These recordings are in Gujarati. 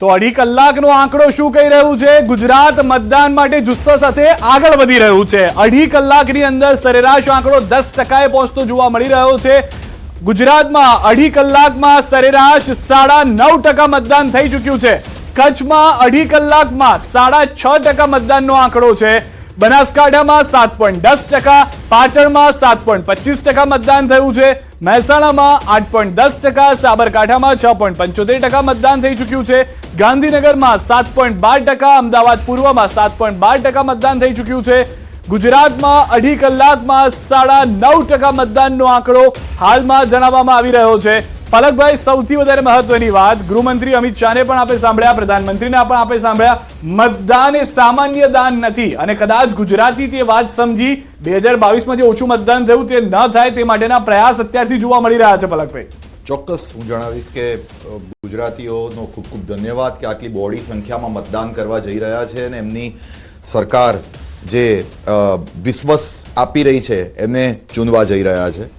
તો અઢી કલાકનો આંકડો શું કહી રહ્યું છે? ગુજરાત મતદાન માટે જુસ્સા સાથે આગળ વધી રહ્યું છે. અઢી કલાકની અંદર સરેરાશ આંકડો દસ ટકાએ પહોંચતો જોવા મળી રહ્યો છે. ગુજરાતમાં અઢી કલાકમાં સરેરાશ સાડા નવ ટકા મતદાન થઈ ચૂક્યું છે. કચ્છમાં અઢી કલાકમાં સાડા છ ટકા મતદાનનો આંકડો છે. બનાસકાંઠામાં સાત પોઈન્ટ દસ ટકા, પાટણમાં સાત પોઈન્ટ પચીસ ટકા મતદાન થયું છે. મહેસાણામાં આઠ પોઈન્ટ દસ ટકા, સાબરકાંઠામાં છ પોઈન્ટ પંચોતેર ટકા મતદાન થઈ ચૂક્યું છે. ગાંધીનગરમાં સાત પોઈન્ટ બાર ટકા, અમદાવાદ પૂર્વમાં સાત પોઈન્ટ બાર ટકા મતદાન થઈ ચૂક્યું છે. ગુજરાતમાં અઢી કલાકમાં સાડા નવ ટકા મતદાનનો આંકડો હાલમાં જણાવવામાં આવી રહ્યો છે. પલકભાઈ, સૌથી વધારે મહત્વની વાત ગૃહમંત્રી અમિત શાહને પણ આપણે સાંભળ્યા, પ્રધાનમંત્રીને પણ આપણે સાંભળ્યા. મતદાન એ સામાન્ય દાન નથી અને કદાચ ગુજરાતી તે વાત સમજી બે હજાર બાવીસમાં જે ઓછું મતદાન થયું તે ન થાય તે માટેના પ્રયાસ અત્યારથી જોવા મળી રહ્યા છે પલકભાઈ. ચોક્કસ હું જણાવીશ કે ગુજરાતીઓનો ખૂબ ખૂબ ધન્યવાદ કે આટલી બોડી સંખ્યામાં મતદાન કરવા જઈ રહ્યા છે અને એમની સરકાર જે વિશ્વાસ આપી રહી છે, એમને ચૂનવા જઈ રહ્યા છે.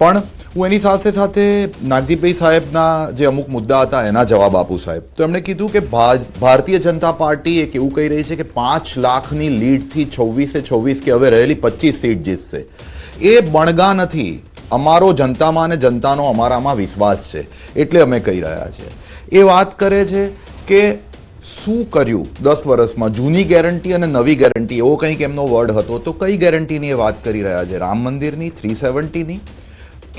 પણ હું એની સાથે સાથે નાગજીભાઈ સાહેબના જે અમુક મુદ્દા હતા, એના જવાબ આપું સાહેબ. તો એમણે કીધું કે ભારતીય જનતા પાર્ટી એક એવું કહી રહી છે કે પાંચ લાખની લીડથી છવ્વીસે છવ્વીસ કે હવે રહેલી પચીસ સીટ જીતશે. એ બણગા નથી. અમારો જનતામાં અને જનતાનો અમારામાં વિશ્વાસ છે. એટલે અમે કહી રહ્યા છે. એ વાત કરે છે કે શું કર્યું દસ વર્ષમાં? જૂની ગેરંટી અને નવી ગેરંટી? એવો કંઈક એમનો વર્ડ હતો. તો કઈ ગેરંટીની એ વાત કરી રહ્યા છે? રામ મંદિરની, થ્રી સેવન્ટીની?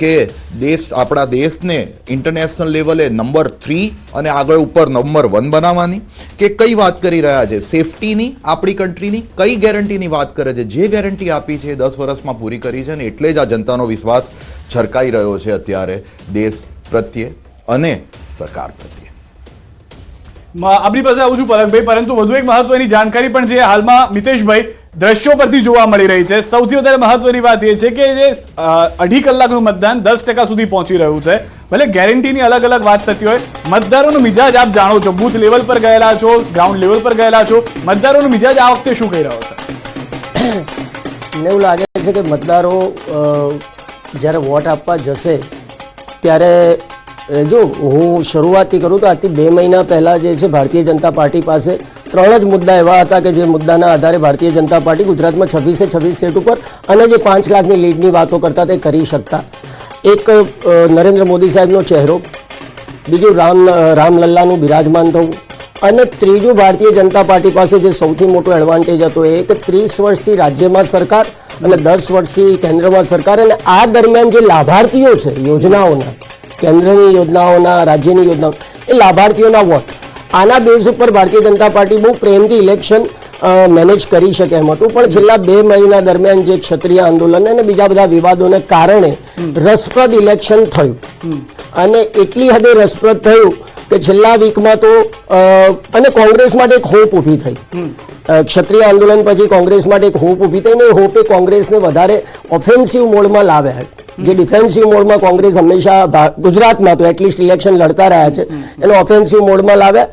કે દેશ, આપણા દેશને ઇન્ટરનેશનલ લેવલે નંબર થ્રી અને આગળ ઉપર નંબર વન બનાવવાની કે કઈ વાત કરી રહ્યા છે? સેફટીની આપણી કન્ટ્રીની કઈ ગેરંટીની વાત કરે છે? જે ગેરંટી આપી છે એ દસ વર્ષમાં પૂરી કરી છે અને એટલે જ આ જનતાનો વિશ્વાસ છરકાઈ રહ્યો છે અત્યારે દેશ પ્રત્યે અને સરકાર પ્રત્યે. આપણી પાસે આવું છું પલકભાઈ પરંતુ વધુ એક મહત્વની જાણકારી પણ છે હાલમાં મિતેશભાઈ. દ્રશ્યો પરથી જોવા મળી રહી છે. સૌથી વધારે મહત્વની વાત એ છે કે અઢી કલાકનું મતદાન દસ ટકા સુધી પહોંચી રહ્યું છે. ભલે ગેરંટીની અલગ અલગ વાત થતી હોય, મતદારોનો મિજાજ આપ જાણો છો. બૂથ લેવલ પર ગયેલા છો, ગ્રાઉન્ડ લેવલ પર ગયેલા છો, મતદારોનો મિજાજ આ વખતે શું કહી રહ્યો છે? મને એવું લાગે છે કે મતદારો જ્યારે વોટ આપવા જશે, ત્યારે જો હું શરૂઆતથી કરું તો આજથી બે મહિના પહેલાં જે છે ભારતીય જનતા પાર્ટી પાસે ત્રણ જ મુદ્દા એવા હતા કે જે મુદ્દાના આધારે ભારતીય જનતા પાર્ટી ગુજરાતમાં છવ્વીસે છવ્વીસ સીટ ઉપર અને જે પાંચ લાખની લીડની વાતો કરતા તે કરી શકતા. એક નરેન્દ્ર મોદી સાહેબનો ચહેરો, બીજું રામ રામલલ્લાનું બિરાજમાન થવું અને ત્રીજું ભારતીય જનતા પાર્ટી પાસે જે સૌથી મોટો એડવાન્ટેજ હતો એ કે ત્રીસ વર્ષથી રાજ્યમાં સરકાર અને દસ વર્ષથી કેન્દ્રમાં સરકાર અને આ દરમિયાન જે લાભાર્થીઓ છે, યોજનાઓના કેન્દ્રની યોજનાઓના, રાજ્યની યોજનાઓ, એ લાભાર્થીઓના વોટ. આના બેઝ ઉપર ભારતીય જનતા પાર્ટી બહુ પ્રેમથી ઇલેક્શન મેનેજ કરી શકે એમ હતું. પણ છેલ્લા બે મહિના દરમિયાન જે ક્ષત્રિય આંદોલન અને બીજા બધા વિવાદોને કારણે રસપ્રદ ઇલેક્શન થયું. અને એટલી હદે રસપ્રદ થયું કે છેલ્લા વીકમાં તો અને કોંગ્રેસ માટે એક હોપ ઊભી થઈ. ક્ષત્રિય આંદોલન પછી કોંગ્રેસ માટે એક હોપ ઊભી થઈ ને એ હોપે કોંગ્રેસને વધારે ઓફેન્સિવ મોડમાં લાવ્યા. જે ડિફેન્સિવ મોડમાં કોંગ્રેસ હંમેશા ગુજરાતમાં તો એટલીસ્ટ ઇલેક્શન લડતા રહ્યા છે. એનો ઓફેન્સિવ મોડમાં લાવ્યા.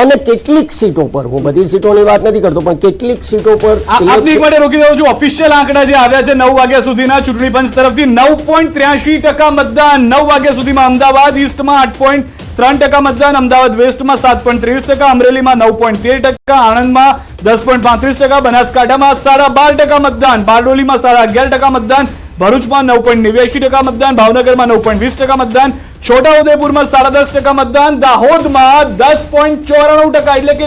અને કેટલીક સીટો પર હું બધી સીટોની વાત નથી કરતો પણ કેટલીક સીટો પર આપની માટે રોકી દઉં છું. ઓફિશિયલ આંકડા જે આવ્યા છે નવ વાગ્યા સુધીના ચૂંટણી પંચ તરફથી નવ પોઈન્ટ ત્ર્યાસી ટકા મતદાન નવ વાગ્યા સુધીમાં અમદાવાદ ઈસ્ટમાં આઠ પોઈન્ટ ત્રણ ટકા મતદાન અમદાવાદ વેસ્ટમાં સાત પોઈન્ટ ત્રેવીસ ટકા અમરેલીમાં નવ પોઈન્ટ તેર ટકા આણંદમાં દસ પોઈન્ટ પાંત્રીસ ટકા બનાસકાંઠામાં સાડા બાર ટકા મતદાન બારડોલીમાં સાડા અગિયાર ટકા મતદાન ભરૂચમાં નવ પોઈન્ટ નેવ્યાસી ટકા મતદાન, ભાવનગરમાં નવ પોઈન્ટ વીસ ટકા મતદાન, છોટાઉદેપુરમાં સાડા દસ ટકા મતદાન, દાહોદમાં દસ પોઈન્ટ ચોરાણું ટકા એટલે કે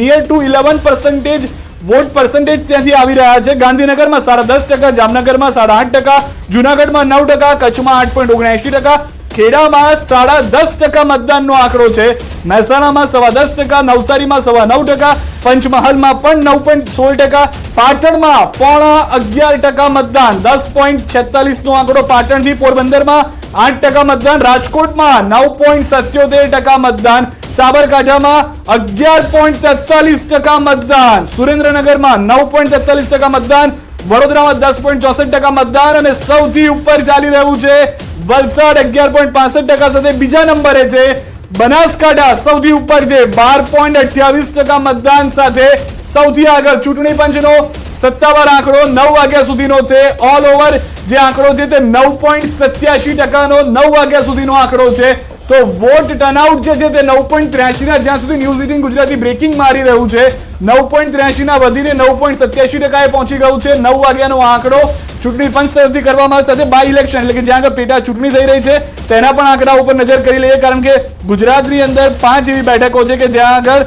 near to eleven percentage vote percentage ત્યાંથી આવી રહ્યા છે. ગાંધીનગરમાં સાડા દસ ટકા, જામનગરમાં સાડા આઠ ટકા, જુનાગઢમાં નવ ટકા, કચ્છમાં આઠ પોઈન્ટ ઓગણએંશી ટકા ખેડામાં સાડા દસ ટકા મતદાનનો આંકડો છે. મહેસાણામાં સવા દસ ટકા, નવસારીમાં સવા નવ ટકા, પંચમહાલમાં પણ નવ પોઈન્ટ સોળ ટકા, પાટણમાં પોણા અગિયાર ટકા મતદાન. દસ પોઈન્ટ છેતાલીસ નો આંકડો પાટણથી પોરબંદરમાં. આઠ ટકા મતદાન રાજકોટમાં, નવ પોઈન્ટ સત્યોતેર ટકા મતદાન. સાબરકાંઠામાં અગિયાર પોઈન્ટ તેતાલીસ ટકા મતદાન. સુરેન્દ્રનગરમાં નવ પોઈન્ટ તેતાલીસ ટકા મતદાન. વડોદરામાં દસ પોઈન્ટ ચોસઠ ટકા મતદાન અને સૌથી ઉપર ચાલી રહ્યું છે વલસાડ અગિયાર પોઈન્ટ પાસઠ ટકા સાથે બીજા નંબરે છે બનાસકાંઠા, સૌથી ઉપર છે બાર પોઈન્ટ અઠ્યાવીસ ટકા મતદાન સાથે સૌથી આગળ ચૂંટણી પંચનો સત્તાવાર આંકડો નવ વાગ્યા સુધીનો છે. ઓલ ઓવર જે આંકડો છે તે નવ પોઈન્ટ સત્યાસી ટકાનો નવ વાગ્યા સુધીનો આંકડો છે. તો વોટ ટર્નઆઉટ જે છે તે નવ પોઈન્ટ ત્ર્યાસીના જ્યાં સુધી ન્યૂઝ એટીન ગુજરાતી બ્રેકિંગ મારી રહ્યું છે. નવ પોઈન્ટ ત્ર્યાસીના વધીને નવ પોઈન્ટ સત્યાસી ટકાએ પહોંચી ગયું છે. નવ વાગ્યાનો આંકડો ચૂંટણી પંચ તરફથી કરવામાં સાથે બાય ઇલેક્શન એટલે કે જ્યાં આગળ પેટા ચૂંટણી થઈ રહી છે, તેના પણ આંકડા ઉપર નજર કરી લઈએ, કારણ કે ગુજરાતની અંદર પાંચ એવી બેઠકો છે કે જ્યાં આગળ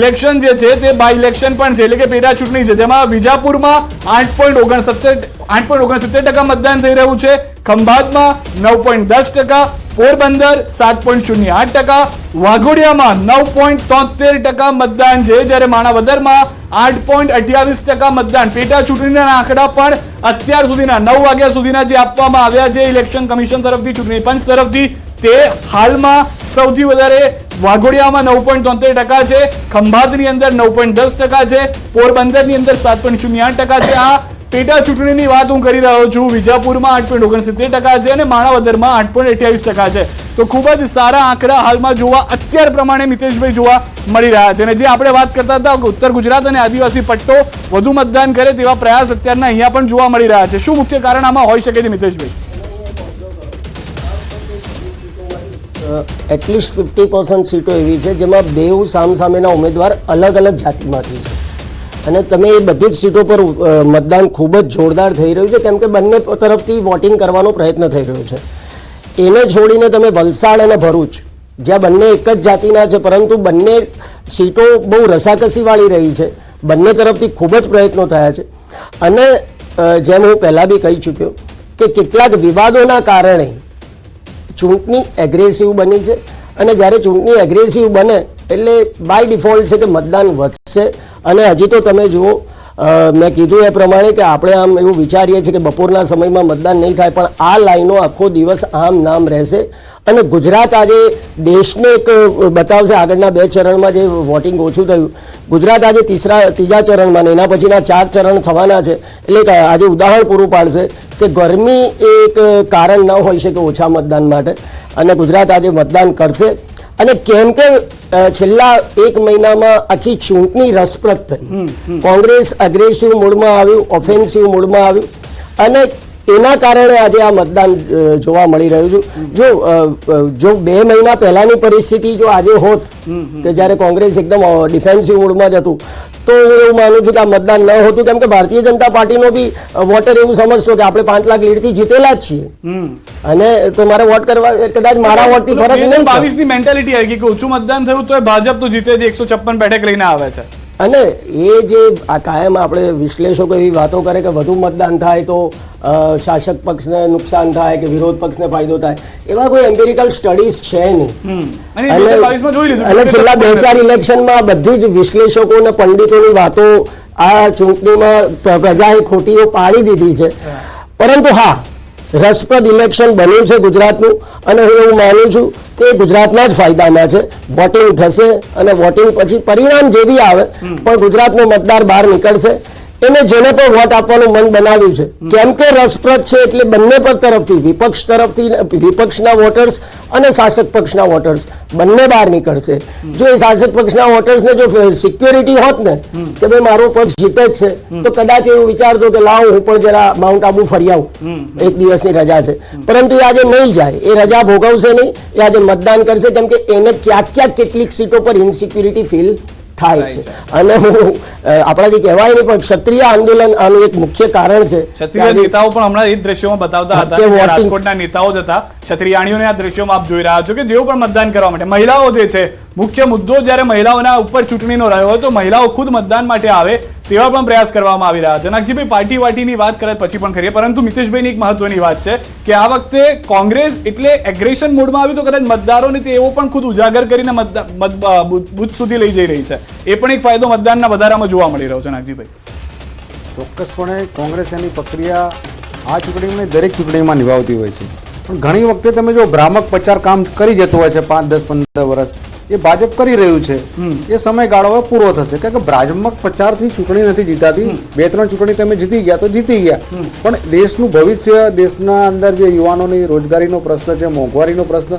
ઇલેક્શન જે છે તે બાય ઇલેક્શન પણ છે, એટલે કે પેટા ચૂંટણી છે. જેમાં વિજાપુરમાં આઠ પોઈન્ટ ઓગણસત્તર, આઠ પોઈન્ટ ઓગણસિત્તેર ટકા મતદાન થઈ રહ્યું છે. ખંભાતમાં નવ પોઈન્ટ દસ ટકા પોરબંદર સાત પોઈન્ટ શૂન્ય આઠ ટકા, વાઘોડિયામાં નવ પોઈન્ટ તોતેર ટકા મતદાન છે. જ્યારે માણાવદરમાં આઠ પોઈન્ટ અઠ્યાવીસ ટકા મતદાન. પેટા ચૂંટણીના આંકડા પણ અત્યાર સુધીના નવ વાગ્યા સુધીના જે આપવામાં આવ્યા છે ઇલેક્શન કમિશન તરફથી, ચૂંટણી પંચ તરફથી, તે હાલમાં સૌથી વધારે વાઘોડિયામાં નવ પોઈન્ટ તોતેર ટકા છે, ખંભાતની અંદર નવ પોઈન્ટ દસ ટકા છે, પોરબંદરની અંદર સાત પોઈન્ટ શૂન્ય આઠ ટકા છે. આ પેટા ચૂંટણીની વાત હું કરી રહ્યો છું. વિજાપુરમાં આઠ પોઈન્ટ ઓગણસિત્તેર ટકા છે અને માણાવદરમાં આઠ પોઈન્ટ અઠ્યાવીસ ટકા છે. તો ખૂબ જ સારા આંકડા હાલમાં જોવા અત્યાર પ્રમાણે મિતેશભાઈ જોવા મળી રહ્યા છે. અને જે આપણે વાત કરતા હતા કે ઉત્તર ગુજરાત અને આદિવાસી પટ્ટો વધુ મતદાન કરે તેવા પ્રયાસ અત્યારના અહીંયા પણ જોવા મળી રહ્યા છે. શું મુખ્ય કારણ આમાં હોઈ શકે છે મિતેશભાઈ? એટલીસ્ટ ફિફ્ટી પર્સન્ટ સીટો એવી છે જેમાં બેઉ સામસામેના ઉમેદવાર અલગ અલગ જાતિમાંથી છે. અને તમે એ બધી જ સીટો પર મતદાન ખૂબ જ જોરદાર થઈ રહ્યું છે, કેમ કે બંને તરફથી વોટિંગ કરવાનો પ્રયત્ન થઈ રહ્યો છે. એને છોડીને તમે વલસાડ અને ભરૂચ, જ્યાં બંને એક જ જાતિના છે, પરંતુ બંને સીટો બહુ રસાકસીવાળી રહી છે. બંને તરફથી ખૂબ જ પ્રયત્નો થયા છે. અને જેમ હું પહેલાં બી કહી ચૂક્યો કે કેટલાક વિવાદોના કારણે ચૂંટણી એગ્રેસિવ બની છે. અને જ્યારે ચૂંટણી એગ્રેસિવ બને એટલે બાય ડિફોલ્ટ છે કે મતદાન વધશે. અને હજી તો તમે જુઓ મેં કીધું એ પ્રમાણે કે આપણે આમ એવું વિચારીએ છીએ કે બપોરના સમયમાં મતદાન નહીં થાય, પણ આ લાઈનો આખો દિવસ આમ નામ રહેશે. અને ગુજરાત આજે દેશને એક બતાવશે આગળના બે ચરણમાં જે વોટિંગ ઓછું થયું. ગુજરાત આજે તીસરા, ત્રીજા ચરણમાં એના પછીના ચાર ચરણ થવાના છે. એટલે આજે ઉદાહરણ પૂરું પાડશે કે ગરમી એક કારણ ન હોઈ શકે ઓછા મતદાન માટે. અને ગુજરાત આજે મતદાન કરશે. અને કેમ કે છેલ્લા એક મહિનામાં આખી ચૂંટણી રસપ્રદ થઈ. કોંગ્રેસ અગ્રેસિવ મૂડમાં આવ્યું ઓફેન્સિવ મૂડમાં આવ્યું. અને એના કારણે આજે આ મતદાન જોવા મળી રહ્યું છે. જો જો બે મહિના પહેલાની પરિસ્થિતિ જો આજે હોત કે જ્યારે કોંગ્રેસ એકદમ ડિફેન્સિવ મૂડમાં જ હતું તો હું એવું માનું છું કે આ મતદાન ન હોતું કેમ કે ભારતીય જનતા પાર્ટીનો બી વોટર એવું સમજતો કે આપણે પાંચ લાખ લીડથી જીતેલા જ છીએ. અને તો મારે વોટ કરવા કદાચ મારા વોટથી ફરક નહીં બાવીસની મેન્ટાલિટી આવી ગઈ કે ઓછું મતદાન થયું તો ભાજપ તો જીતે છે એકસો છપ્પન બેઠક લઈને આવે છે. અને એ જે આ કાયમ આપણે વિશ્લેષકો એવી વાતો કરે કે વધુ મતદાન થાય તો શાસક પક્ષને નુકસાન થાય કે વિરોધ પક્ષને ફાયદો થાય એવા કોઈ એમ્પિરિકલ સ્ટડીઝ છે નહીં. અને અને 2022 માં જોઈ લીધું. અને છેલ્લા બે ચાર ઇલેક્શનમાં બધી જ વિશ્લેષકો અને પંડિતોની વાતો આ ચૂંટણીમાં પ્રજાએ ખોટીઓ પાડી દીધી છે. પરંતુ હા રસપ્રદ ઇલેક્શન બન્યું છે ગુજરાતનું અને હું એવું માનું છું કે ગુજરાતના જ ફાયદામાં છે. વોટિંગ થશે અને વોટિંગ પછી પરિણામ જે બી આવે પણ ગુજરાતનો મતદાર બહાર નીકળશે. એને જેને પણ વોટ આપવાનું મન બનાવ્યું છે. કેમ કે રસપ્રદ છે એટલે બંને પર તરફથી વિપક્ષ તરફથી વિપક્ષના વોટર્સ અને શાસક પક્ષના વોટર્સ બંને બહાર નીકળશે. જો એ શાસક પક્ષના વોટર્સને જો સિક્યોરિટી હોત ને કે ભાઈ મારો પક્ષ જીતે જ છે તો કદાચ એવું વિચારતો કે લાવ હું પણ જરા માઉન્ટ આબુ ફરી આવું. એક દિવસની રજા છે. પરંતુ એ આજે નહીં જાય. એ રજા ભોગવશે નહીં. એ આજે મતદાન કરશે. કેમ કે એને ક્યાંક ક્યાંક કેટલીક સીટો પર ઇન્સિક્યુરિટી ફીલ થાય છે. અને હું આપણાથી કહેવાય નહીં પણ ક્ષત્રિય આંદોલન આનું એક મુખ્ય કારણ છે. ક્ષત્રિય નેતાઓ પણ હમણાં એ દ્રશ્યોમાં બતાવતા હતા રાજકોટના નેતાઓ જ હતા ક્ષત્રિયાણીઓને આ દ્રશ્યોમાં આપ જોઈ રહ્યા છો કે જેઓ પણ મતદાન કરવા માટે મહિલાઓ જે છે મુખ્ય મુદ્દો જ્યારે મહિલાઓના ઉપર ચૂંટણીનો રહ્યો હોય તો મહિલાઓ ખુદ મતદાન માટે આવે તેવા પણ પ્રયાસ કરવામાં આવી રહ્યા છે. નાગજીભાઈ પાર્ટી વાટીની વાત કરે પછી પણ કરીએ, પરંતુ મિતેશભાઈની એક મહત્વની વાત છે કે આ વખતે કોંગ્રેસ એટલે એગ્રેશન મોડમાં આવી તો કદાચ મતદારોને તેઓ પણ ખુદ ઉજાગર કરીને બુથ સુધી લઈ જઈ રહી છે. એ પણ એક ફાયદો મતદાનના વધારામાં જોવા મળી રહ્યો છે, નાગજીભાઈ. ચોક્કસપણે કોંગ્રેસ એની પ્રક્રિયા આ ચૂંટણીમાં દરેક ચૂંટણીમાં નિભાવતી હોય છે. પણ ઘણી વખતે તમે જો ભ્રામક પ્રચાર કામ કરી જતું હોય છે પાંચ, દસ, પંદર વર્ષ એ ભાજપ કરી રહ્યું છે એ સમયગાળો હવે પૂરો થશે. કારણ કે ભ્રામક પ્રચારથી ચૂંટણી નથી જીતાતી. બે ત્રણ ચૂંટણી તમે જીતી ગયા તો જીતી ગયા. પણ દેશનું ભવિષ્ય દેશના અંદર જે યુવાનોની રોજગારીનો પ્રશ્ન છે મોંઘવારીનો પ્રશ્ન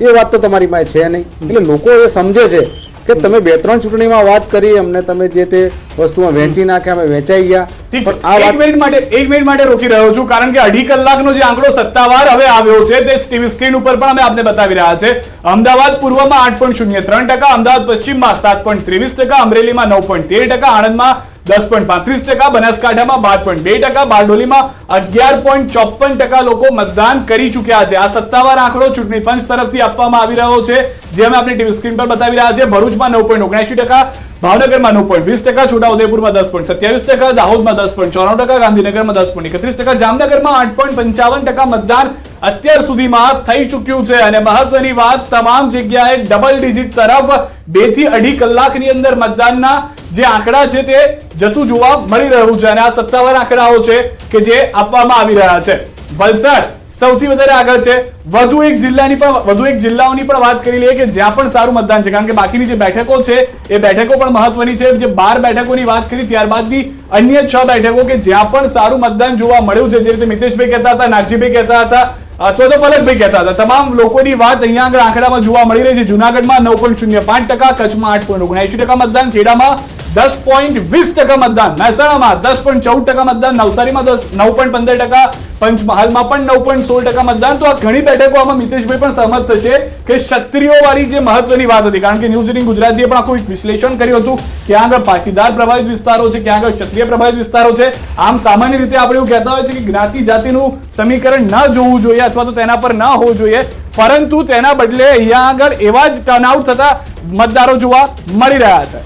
એ વાત તો તમારી પાસે છે નહીં. એટલે લોકો એ સમજે છે કે તમે બે ત્રણ ચૂંટણીમાં વાત કરી અમને તમે જે તે વસ્તુમાં વેચી નાખ્યા અમે વેચાઈ ગયા. પણ આ વાત મિનિટ માટે એક મિનિટ માટે રોકી રહ્યો છું કારણ કે અઢી કલાકનો જે આંકડો સત્તાવાર હવે આવ્યો છે તે ટીવી સ્ક્રીન ઉપર પણ અમે આપને બતાવી રહ્યા છે. અમદાવાદ પૂર્વમાં આઠ પોઈન્ટ શૂન્ય ત્રણ ટકા અમદાવાદ પશ્ચિમમાં સાત પોઈન્ટ ત્રેવીસ ટકા અમરેલીમાં નવ પોઈન્ટ તેર ટકા આણંદમાં દસ પોઈન્ટ પાંત્રીસ ટકા બનાસકાંઠામાં બાર પોઈન્ટ બે ટકા બારડોલીમાં અગિયાર પોઈન્ટ ચોપન ટકા લોકો મતદાન કરી ચૂક્યા છે. આ સત્તાવાર આંકડો ચૂંટણી પંચ તરફથી આપવામાં આવી રહ્યો છે. જે અમે સ્ક્રીન પર બતાવી રહ્યા છે ભરૂચમાં નવ પોઈન્ટ ઓગણસી ટકા, ભાવનગરમાં નવ પોઈન્ટ વીસ ટકા, છોટાઉદેપુરમાં દસ પોઈન્ટ સત્યાવીસ ટકા, દાહોદમાં દસ પોઈન્ટ ચોરાણું ટકા, ગાંધીનગરમાં દસ પોઈન્ટ એકત્રીસ ટકા, જામનગરમાં આઠ પોઈન્ટ પંચાવન ટકા મતદાન અત્યાર સુધીમાં થઈ ચૂક્યું છે. અને મહત્વની વાત, તમામ જગ્યાએ ડબલ ડિજિટ તરફ બેથી અઢી કલાકની અંદર મતદાનના જે આંકડા છે તે જતું જોવા મળી રહ્યું છે. અને આ સત્તાવાર આંકડાઓ છે કે જે આપવામાં આવી રહ્યા છે. વલસાડ સૌથી વધારે આગળ છે. વધુ એક જિલ્લાની પણ વધુ એક જિલ્લાઓની પણ વાત કરી લઈએ કે જ્યાં પણ સારું મતદાન છે. કારણ કે બાકીની જે બેઠકો છે, એ બેઠકો પણ મહત્વની છે. જે બાર બેઠકોની વાત કરી ત્યારબાદની અન્ય છ બેઠકો કે જ્યાં પણ સારું મતદાન જોવા મળ્યું છે. જે રીતે મિતેશભાઈ કહેતા હતા, નાગજીભાઈ કહેતા હતા, અથવા તો પલકભાઈ કહેતા હતા. તમામ લોકોની વાત અહીંયા આગળ આંકડામાં જોવા મળી રહી છે. જુનાગઢમાં નવ પોઈન્ટ શૂન્ય પાંચ ટકા, કચ્છમાં આઠ પોઈન્ટ ઓગણસી ટકા મતદાન. ખેડામાં દસ પોઈન્ટ વીસ ટકા મતદાન. મહેસાણામાં દસ પોઈન્ટ ચૌદ ટકા મતદાન, નવસારીમાં દસ, નવ પોઈન્ટ પંદર ટકા, પંચમહાલમાં પણ નવ પોઈન્ટ સોળ ટકા મતદાન. તો આ ઘણી બેઠકો આમાં મિતેશભાઈ પણ સહમત થશે કે ક્ષત્રિયો વાળી જે મહત્વની વાત હતી, કારણ કે ન્યૂઝ એટીન ગુજરાતીએ પણ આખું વિશ્લેષણ કર્યું હતું ક્યાં આગળ પાટીદાર પ્રભાવિત વિસ્તારો છે ક્યાં આગળ ક્ષત્રિય પ્રભાવિત વિસ્તારો છે. આમ સામાન્ય રીતે આપણે એવું કહેતા હોય છે કે જ્ઞાતિ જાતિનું સમીકરણ ન જોવું જોઈએ અથવા તો તેના પર ન હોવું જોઈએ. પરંતુ તેના બદલે અહીંયા આગળ એવા જ ટર્નઆઉટ થતા મતદારો જોવા મળી રહ્યા છે.